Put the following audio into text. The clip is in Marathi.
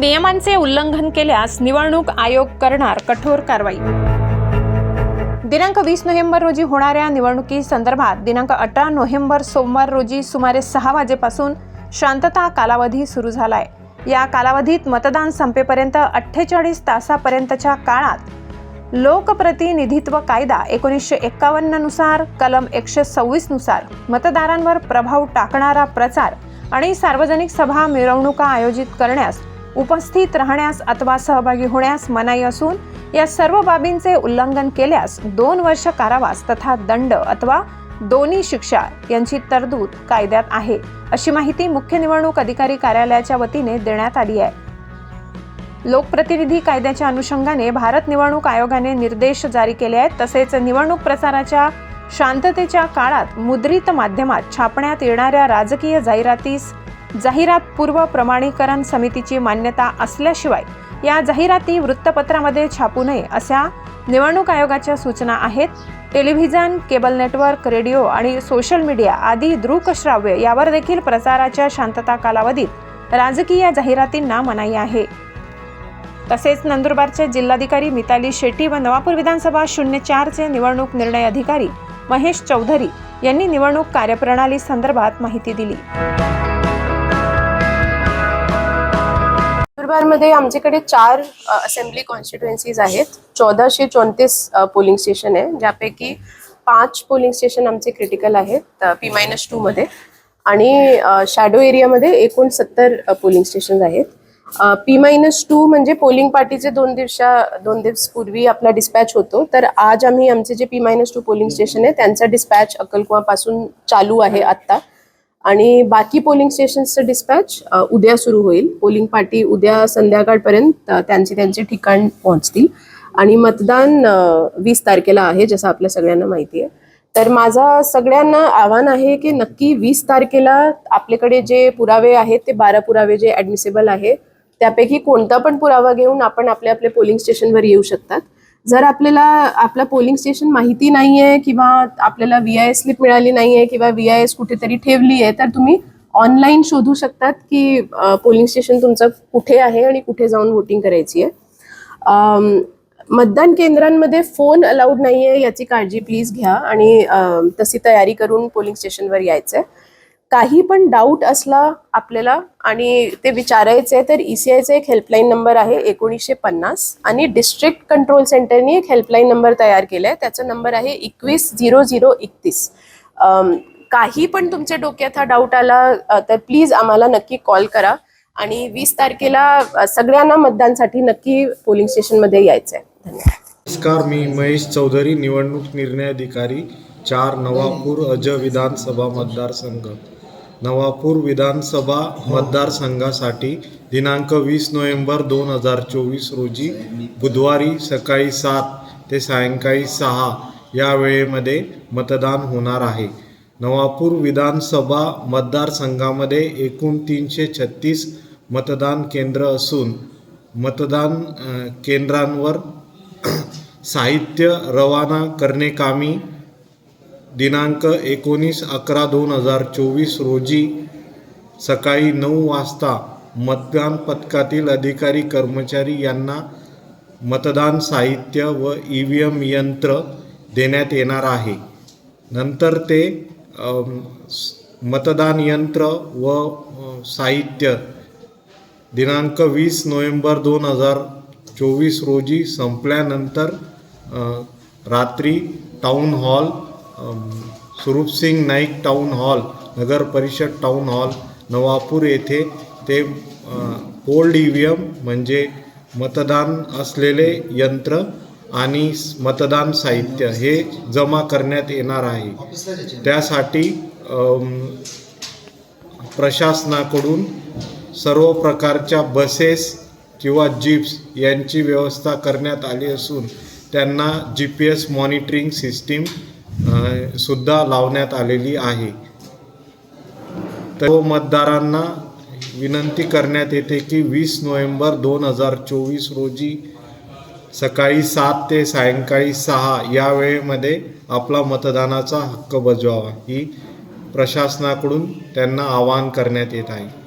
नियमांचे उल्लंघन केल्यास निवडणूक आयोग करणार कठोर कारवाई. दिनांक वीस नोव्हेंबर रोजी होणाऱ्या निवडणुकीसंदर्भात दिनांक अठरा नोव्हेंबर सोमवार रोजी सुमारे सहा वाजेपासून शांतता कालावधी सुरू झालाय. या कालावधीत मतदान संपेपर्यंत अठ्ठेचाळीस तासापर्यंतच्या काळात लोकप्रतिनिधित्व कायदा एकोणीसशे एक्कावन्ननुसार कलम एकशे सव्वीसनुसार मतदारांवर प्रभाव टाकणारा प्रचार आणि सार्वजनिक सभा मिरवणुका आयोजित करण्यास उपस्थित राहण्यास अथवा सहभागी होण्यास मनाई असून या सर्व बाबींचे उल्लंघन केल्यास दोन वर्ष कारावास तथा दंड अथवा दोन्ही शिक्षा यांची तरतूद कायद्यात आहे अशी माहिती मुख्य निवडणूक अधिकारी कार्यालयाच्या वतीने देण्यात आली आहे. लोकप्रतिनिधी कायद्याच्या अनुषंगाने भारत निवडणूक आयोगाने निर्देश जारी केले आहेत तसेच निवडणूक प्रचाराच्या शांततेच्या काळात मुद्रित माध्यमात छापण्यात येणाऱ्या राजकीय जाहिरातीस जाहिरात पूर्व प्रमाणीकरण समितीची मान्यता असल्याशिवाय या जाहिराती वृत्तपत्रामध्ये छापू नये अशा निवडणूक आयोगाच्या सूचना आहेत. टेलिव्हिजन केबल नेटवर्क रेडिओ आणि सोशल मीडिया आदी दृकश्राव्य यावर देखील प्रचाराच्या शांतता कालावधीत राजकीय जाहिरातींना मनाई आहे. तसेच नंदुरबारचे जिल्हाधिकारी मिताली शेट्टी व नवापूर विधानसभा शून्य चारचे निवडणूक निर्णय अधिकारी महेश चौधरी यांनी निवडणूक कार्यप्रणाली संदर्भात माहिती दिली. नंदुरबारमध्ये आमच्याकडे चार असेंब्ली कॉन्स्टिट्युएन्सीज आहेत. चौदाशे चौतीस पोलिंग स्टेशन आहे ज्यापैकी पाच पोलिंग स्टेशन आमचे क्रिटिकल आहेत पी मायनस टू मध्ये. आणि शॅडो एरियामध्ये एकूण सत्तर पोलिंग स्टेशन आहेत. पी मायनस टू म्हणजे पोलिंग पार्टीचे दोन दिवसा दोन दिवस पूर्वी आपला डिस्पॅच होतो. तर आज आम्ही आमचे जे P minus two polling station आहे त्यांचा डिस्पॅच अक्कलकुवापासून चालू आहे आत्ता. आणि बाकी पोलिंग स्टेशन्सचं डिस्पॅच उद्या सुरू होईल. पोलिंग पार्टी उद्या संध्याकाळपर्यंत त्यांचे त्यांचे ठिकाण पोहोचतील. आणि मतदान वीस तारखेला आहे जसं आपल्या सगळ्यांना माहिती आहे. तर माझा सगळ्यांना आव्हान आहे की नक्की वीस तारखेला आपल्याकडे जे पुरावे आहेत ते बारा पुरावे जे ॲडमिसेबल आहे त्यापैकी कोणता पण पुरावा घेऊन आपण आपल्या आपले पोलिंग स्टेशनवर येऊ शकतात. जर आपल्याला आपलं पोलिंग स्टेशन माहिती नाही आहे किंवा आपल्याला व्ही आय एस स्लिप मिळाली नाही आहे किंवा व्ही आय एस कुठेतरी ठेवली आहे तर तुम्ही ऑनलाईन शोधू शकतात की पोलिंग स्टेशन तुमचं कुठे आहे आणि कुठे जाऊन वोटिंग करायची आहे मतदान केंद्रांमध्ये फोन अलाउड नाही आहे याची काळजी प्लीज घ्या आणि तशी तयारी करून पोलिंग स्टेशनवर यायचं आहे काही पण डाऊट असला आपल्याला आणि ते विचारायचे आहे तर ईसीआयचा एक हेल्पलाईन नंबर आहे एकोणीसशे पन्नास आणि डिस्ट्रिक्ट कंट्रोल सेंटरनी एक हेल्पलाईन नंबर तयार केला आहे. त्याचा नंबर आहे एकवीस झिरो झिरो एकतीस. काही पण तुमच्या डोक्यात हा डाऊट आला तर प्लीज आम्हाला नक्की कॉल करा आणि वीस तारखेला सगळ्यांना मतदानसाठी नक्की पोलिंग स्टेशनमध्ये यायचं आहे. धन्यवाद. नमस्कार मी महेश चौधरी निवडणूक निर्णय अधिकारी चार नवापूर अज विधानसभा मतदारसंघ. नवापूर विधानसभा मतदारसंघासाठी दिनांक वीस नोव्हेंबर दोन हजार चोवीस रोजी बुधवारी सकाळी सात ते सायंकाळी सहा या वेळेमध्ये मतदान होणार आहे. नवापूर विधानसभा मतदारसंघामध्ये एकूण तीनशे छत्तीस मतदान केंद्र असून मतदान केंद्रांवर साहित्य रवाना करणे कामी दिनांक एकोणीस अकरा दोन हजार चोवीस रोजी सकाळी नऊ वाजता मतदान पथकातील अधिकारी कर्मचारी यांना मतदान साहित्य व ई व्ही एम यंत्र देण्यात येणार आहे. नंतर ते स- मतदान यंत्र व साहित्य दिनांक वीस नोव्हेंबर दोन हजार चोवीस रोजी संपल्यानंतर रात्री टाऊन हॉल अम, नाईक टाऊन हॉल नगर परिषद टाऊन हॉल नवापूर येथे ते ओल्ड ई व्ही एम म्हणजे मतदान असलेले यंत्र आणि मतदान साहित्य हे जमा करण्यात येणार आहे. त्यासाठी प्रशासनाकडून सर्व प्रकारच्या बसेस किंवा जीप्स यांची व्यवस्था करण्यात आली असून त्यांना G P S monitoring system सुद्धा लावण्यात आलेली आहे. तर मतदारांना विनंती करण्यात येते की वीस नोव्हेंबर दोन हजार चोवीस रोजी सकाळी सात ते सायंकाळी सहा या वेळेमध्ये आपला मतदानाचा हक्क बजवावा ही प्रशासनाकडून त्यांना आवाहन करण्यात येत आहे.